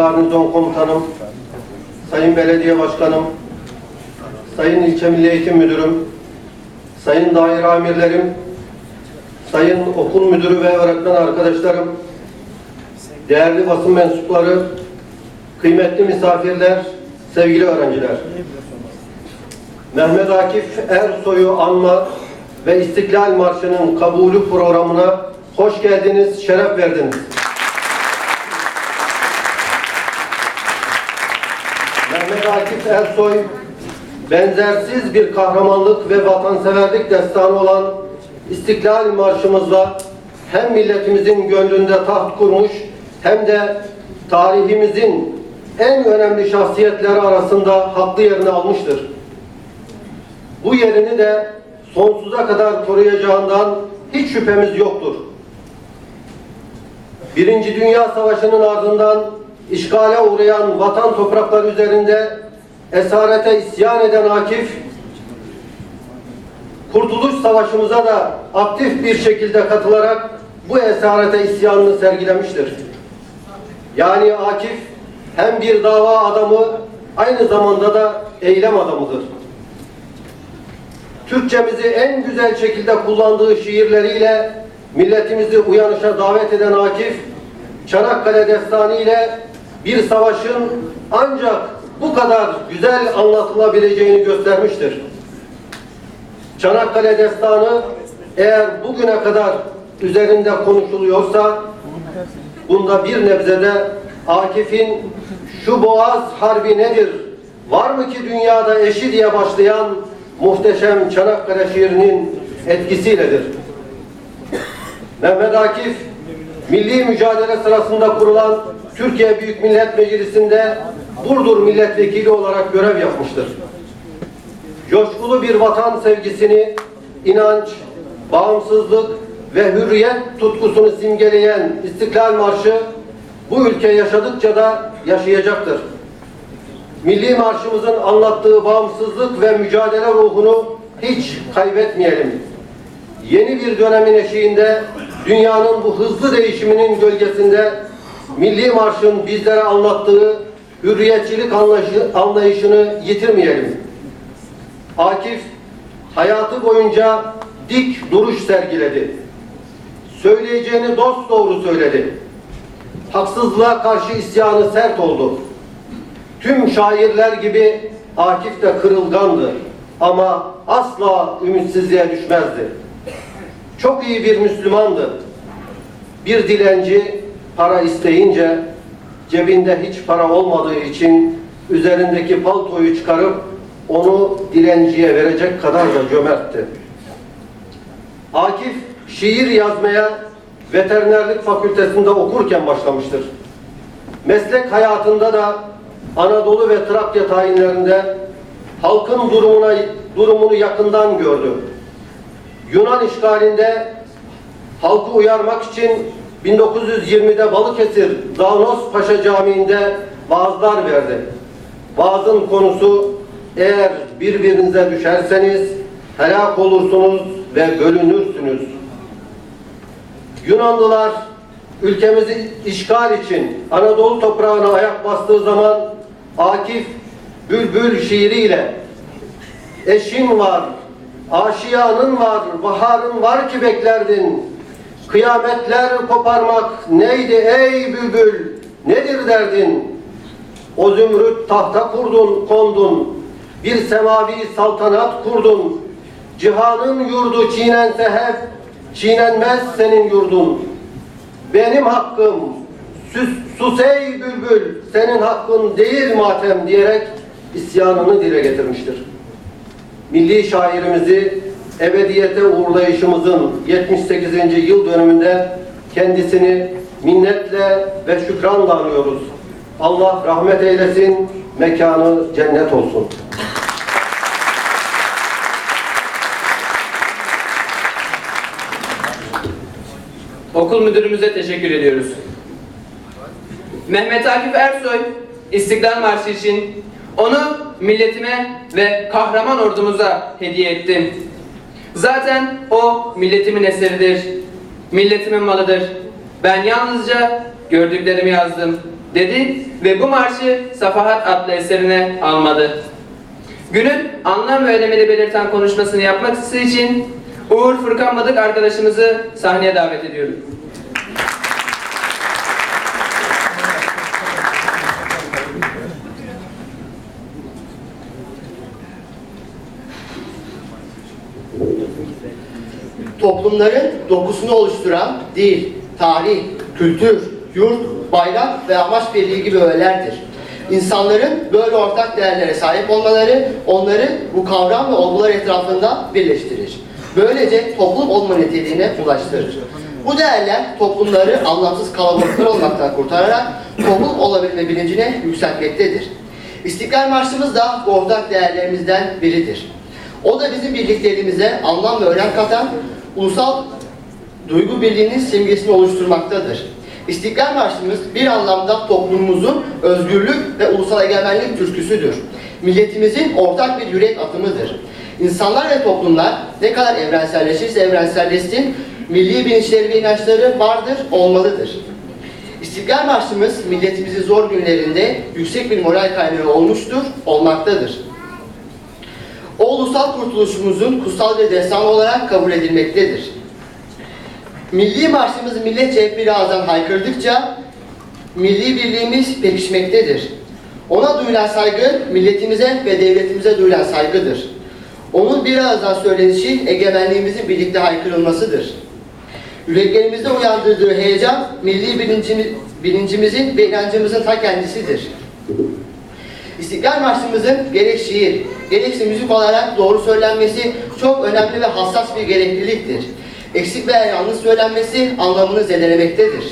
Sayın Garnizon Komutanım, Sayın Belediye Başkanım, Sayın İlçe Milli Eğitim Müdürüm, Sayın daire amirlerim, Sayın okul müdürü ve öğretmen arkadaşlarım, değerli basın mensupları, kıymetli misafirler, sevgili öğrenciler. Mehmet Akif Ersoy'u anma ve İstiklal Marşı'nın kabulü programına hoş geldiniz, şeref verdiniz. Akif Ersoy, benzersiz bir kahramanlık ve vatanseverlik destanı olan İstiklal Marşımızla hem milletimizin gönlünde taht kurmuş hem de tarihimizin en önemli şahsiyetleri arasında haklı yerini almıştır. Bu yerini de sonsuza kadar koruyacağından hiç şüphemiz yoktur. Birinci Dünya Savaşı'nın ardından işgale uğrayan vatan toprakları üzerinde esarete isyan eden Akif, Kurtuluş Savaşımıza da aktif bir şekilde katılarak bu esarete isyanını sergilemiştir. Yani Akif hem bir dava adamı aynı zamanda da eylem adamıdır. Türkçemizi en güzel şekilde kullandığı şiirleriyle milletimizi uyanışa davet eden Akif, Çanakkale Destanı ile bir savaşın ancak bu kadar güzel anlatılabileceğini göstermiştir. Çanakkale Destanı eğer bugüne kadar üzerinde konuşuluyorsa bunda bir nebzede Akif'in şu boğaz harbi nedir, var mı ki dünyada eşi diye başlayan muhteşem Çanakkale şiirinin etkisiyledir. Mehmet Akif, milli mücadele sırasında kurulan Türkiye Büyük Millet Meclisi'nde Burdur milletvekili olarak görev yapmıştır. Coşkulu bir vatan sevgisini, inanç, bağımsızlık ve hürriyet tutkusunu simgeleyen İstiklal Marşı bu ülke yaşadıkça da yaşayacaktır. Milli Marşımızın anlattığı bağımsızlık ve mücadele ruhunu hiç kaybetmeyelim. Yeni bir dönemin eşiğinde dünyanın bu hızlı değişiminin gölgesinde Milli Marş'ın bizlere anlattığı hürriyetçilik anlayışı- anlayışını yitirmeyelim. Akif hayatı boyunca dik duruş sergiledi. Söyleyeceğini dost doğru söyledi. Haksızlığa karşı isyanı sert oldu. Tüm şairler gibi Akif de kırılgandı ama asla ümitsizliğe düşmezdi. Çok iyi bir Müslümandı. Bir dilenci para isteyince cebinde hiç para olmadığı için üzerindeki paltoyu çıkarıp onu dilenciye verecek kadar da cömertti. Akif şiir yazmaya veterinerlik fakültesinde okurken başlamıştır. Meslek hayatında da Anadolu ve Trakya tayinlerinde halkın durumuna durumunu yakından gördü. Yunan işgalinde halkı uyarmak için 1920'de Balıkesir Zavnos Paşa Camii'nde vaazlar verdi. Vaazın konusu eğer birbirinize düşerseniz helak olursunuz ve bölünürsünüz. Yunanlılar ülkemizi işgal için Anadolu toprağına ayak bastığı zaman Akif Bülbül şiiriyle eşin var, aşiyanın var, baharın var ki beklerdin. Kıyametler koparmak neydi ey bülbül, nedir derdin? O zümrüt tahta kurdun, kondun, bir semavi saltanat kurdun. Cihanın yurdu çiğnense hep, çiğnenmez senin yurdun. Benim hakkım, sus, sus ey bülbül, senin hakkın değil matem diyerek isyanını dile getirmiştir. Milli şairimizi ebediyete uğurlayışımızın 78. yıl dönümünde kendisini minnetle ve şükranla anıyoruz. Allah rahmet eylesin, mekanı cennet olsun. Okul müdürümüze teşekkür ediyoruz. Mehmet Akif Ersoy, İstiklal Marşı için onu milletime ve kahraman ordumuza hediye ettim. Zaten o milletimin eseridir, milletimin malıdır. Ben yalnızca gördüklerimi yazdım, dedi ve bu marşı Safahat adlı eserine almadı. Günün anlam ve önemini belirten konuşmasını yapmak için Uğur Furkan Madık arkadaşımızı sahneye davet ediyorum. Toplumların dokusunu oluşturan dil, tarih, kültür, yurt, bayrak ve amaç birliği gibi öğelerdir. İnsanların böyle ortak değerlere sahip olmaları onları bu kavram ve olgular etrafında birleştirir. Böylece toplum olma niteliğine ulaştırır. Bu değerler toplumları anlamsız kalabalıklar olmaktan kurtararak toplum olabilme bilincine yükseltmektedir. İstiklal Marşımız da bu ortak değerlerimizden biridir. O da bizim birliklerimize anlam ve önem katan ulusal duygu birliğinin simgesini oluşturmaktadır. İstiklal Marşımız bir anlamda toplumumuzun özgürlük ve ulusal egemenlik türküsüdür. Milletimizin ortak bir yürek atımıdır. İnsanlar ve toplumlar ne kadar evrenselleşirse evrenselleşsin, milli bilinçleri ve inançları vardır, olmalıdır. İstiklal Marşımız milletimizin zor günlerinde yüksek bir moral kaynağı olmuştur, olmaktadır. O ulusal kurtuluşumuzun kutsal bir destan olarak kabul edilmektedir. Milli marşımız milletçe hep bir ağızdan haykırdıkça milli birliğimiz pekişmektedir. Ona duyulan saygı milletimize ve devletimize duyulan saygıdır. Onun bir ağızdan söylenişi egemenliğimizin birlikte haykırılmasıdır. Yüreklerimizde uyandırdığı heyecan milli bilincimiz, bilincimizin ve inancımızın ta kendisidir. İstiklal Marşımızın gerek şiir, gerekse müzik olarak doğru söylenmesi çok önemli ve hassas bir gerekliliktir. Eksik veya yanlış söylenmesi anlamını zedelemektedir.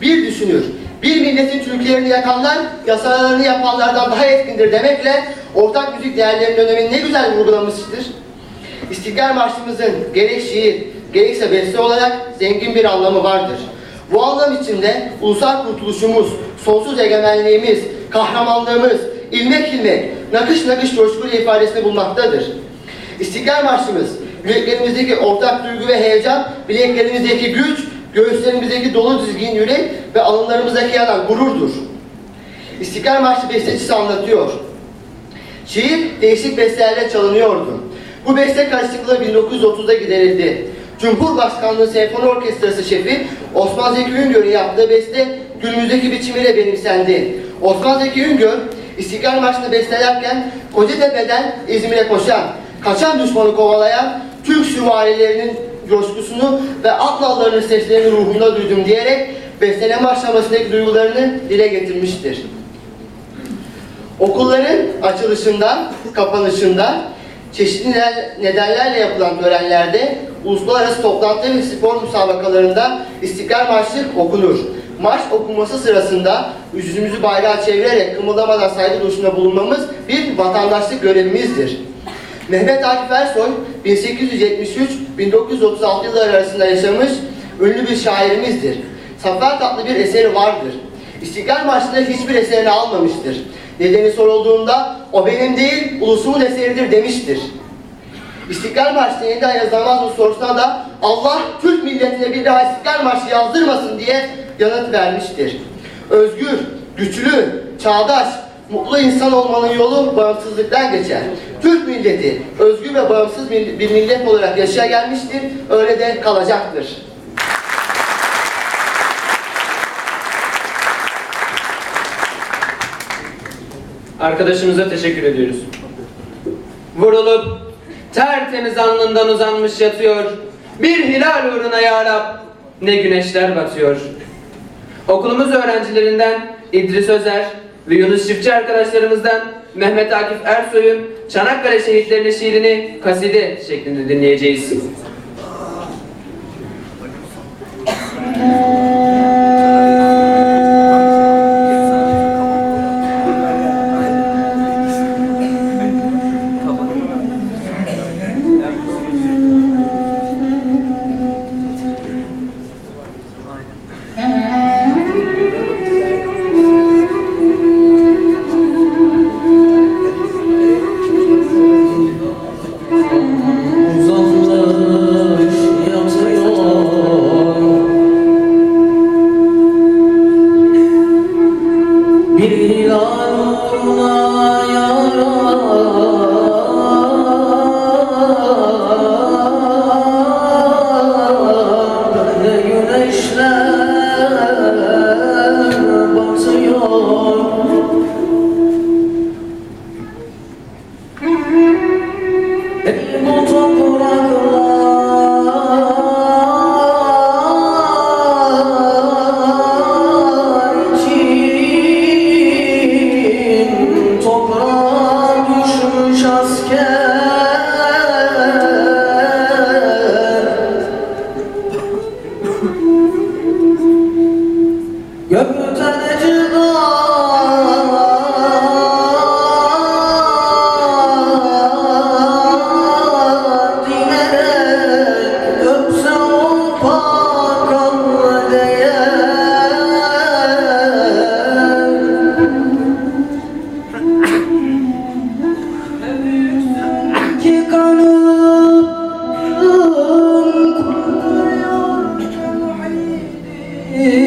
Bir düşünür, bir milletin Türklerini yakanlar, yasalarını yapanlardan daha etkindir demekle ortak müzik değerlerinin önemini ne güzel vurgulamıştır. İstiklal Marşımızın gerek şiir, gerekse beste olarak zengin bir anlamı vardır. Bu anlam içinde ulusal kurtuluşumuz, sonsuz egemenliğimiz, kahramanlığımız, ilmek ilmek, nakış nakış coşkulu ifadesini bulmaktadır. İstiklal Marşımız, yüreklerimizdeki ortak duygu ve heyecan, bileklerimizdeki güç, göğüslerimizdeki dolu dizgin yürek ve alınlarımızdaki yanan gururdur. İstiklal Marşı bestecisi anlatıyor. Şiir değişik bestelerle çalınıyordu. Bu beste karışıklığı 1930'da giderildi. Cumhurbaşkanlığı Senfoni Orkestrası şefi Osman Zeki Üngör'ün yaptığı beste günümüzdeki biçimiyle benimsendi. Osman Zeki Üngör, İstiklal Marşı'nı bestelerken Kocatepe'den İzmir'e koşan, kaçan düşmanı kovalayan Türk süvarilerinin coşkusunu ve at nallarının seslerini ruhumda duydum diyerek besteleme aşamasındaki duygularını dile getirmiştir. Okulların açılışından, kapanışından, çeşitli neden- nedenlerle yapılan törenlerde, uluslararası toplantı ve spor müsabakalarında İstiklal Marşı okunur. Marş okunması sırasında yüzümüzü bayrağa çevirerek kımıldamadan saygı duruşunda bulunmamız bir vatandaşlık görevimizdir. Mehmet Akif Ersoy 1873-1936 yılları arasında yaşamış ünlü bir şairimizdir. Safahat adlı bir eseri vardır. İstiklal Marşı'nda hiçbir eserini almamıştır. Nedeni sorulduğunda o benim değil ulusumun eseridir demiştir. İstiklal Marşı'nı yeniden yazılamaz mı sorusuna da Allah Türk milletine bir daha İstiklal Marşı yazdırmasın diye yanıt vermiştir. Özgür, güçlü, çağdaş, mutlu insan olmanın yolu bağımsızlıktan geçer. Türk milleti özgür ve bağımsız bir millet olarak yaşaya gelmiştir, öyle de kalacaktır. Arkadaşımıza teşekkür ediyoruz. Vurulup tertemiz alnından uzanmış yatıyor. Bir hilal uğruna ya Rab ne güneşler batıyor. Okulumuz öğrencilerinden İdris Özer ve Yunus Çiftçi arkadaşlarımızdan Mehmet Akif Ersoy'un Çanakkale şehitlerinin şiirini kaside şeklinde dinleyeceğiz.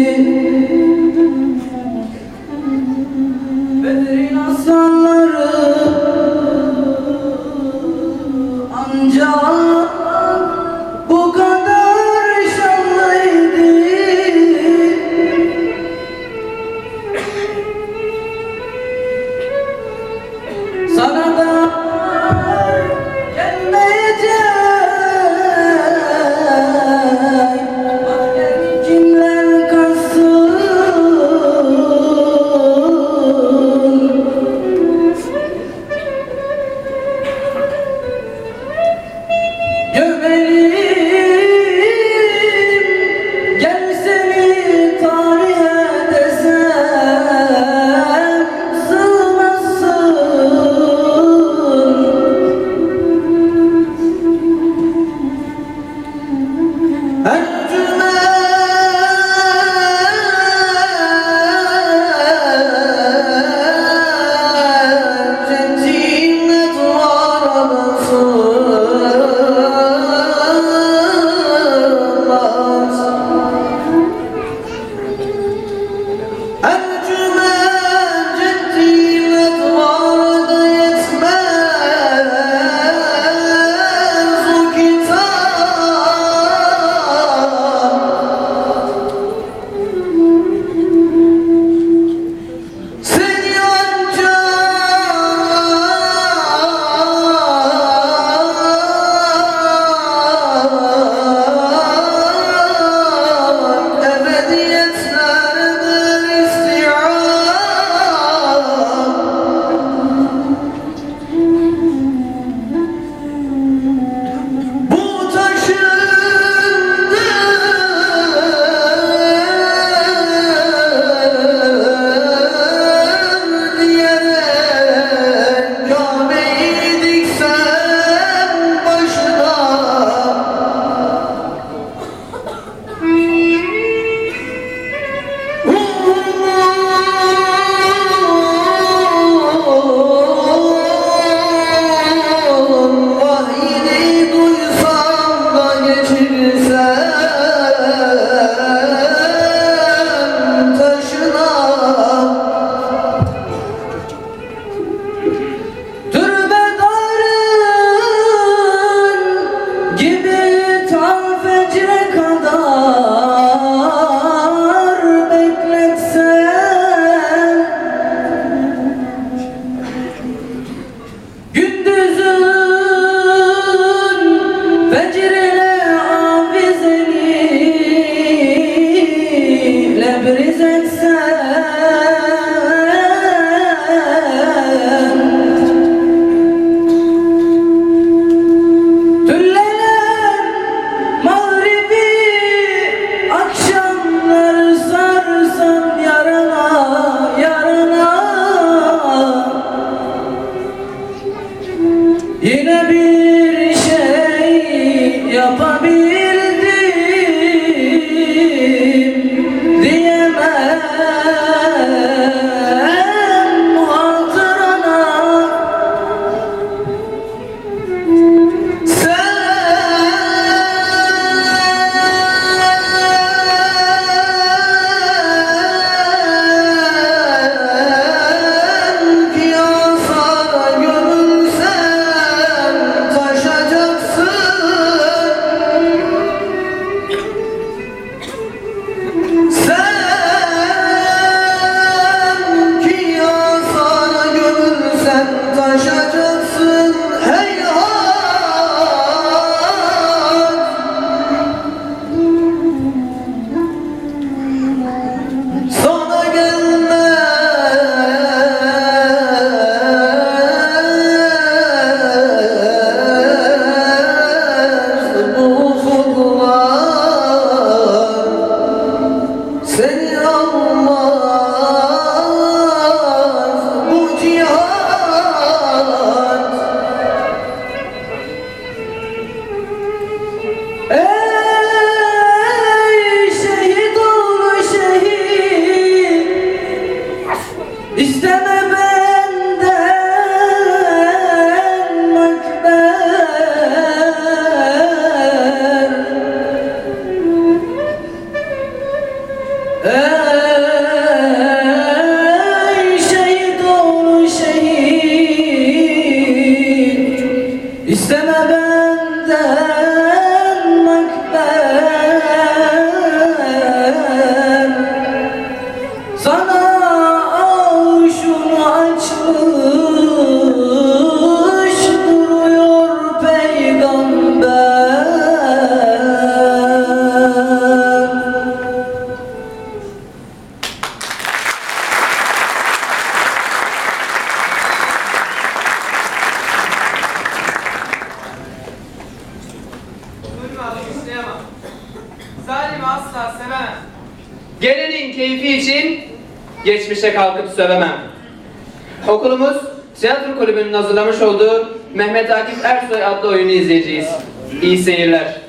you. Geçmişe kalkıp sövemem. Okulumuz tiyatro kulübünün hazırlamış olduğu Mehmet Akif Ersoy adlı oyunu izleyeceğiz. İyi seyirler.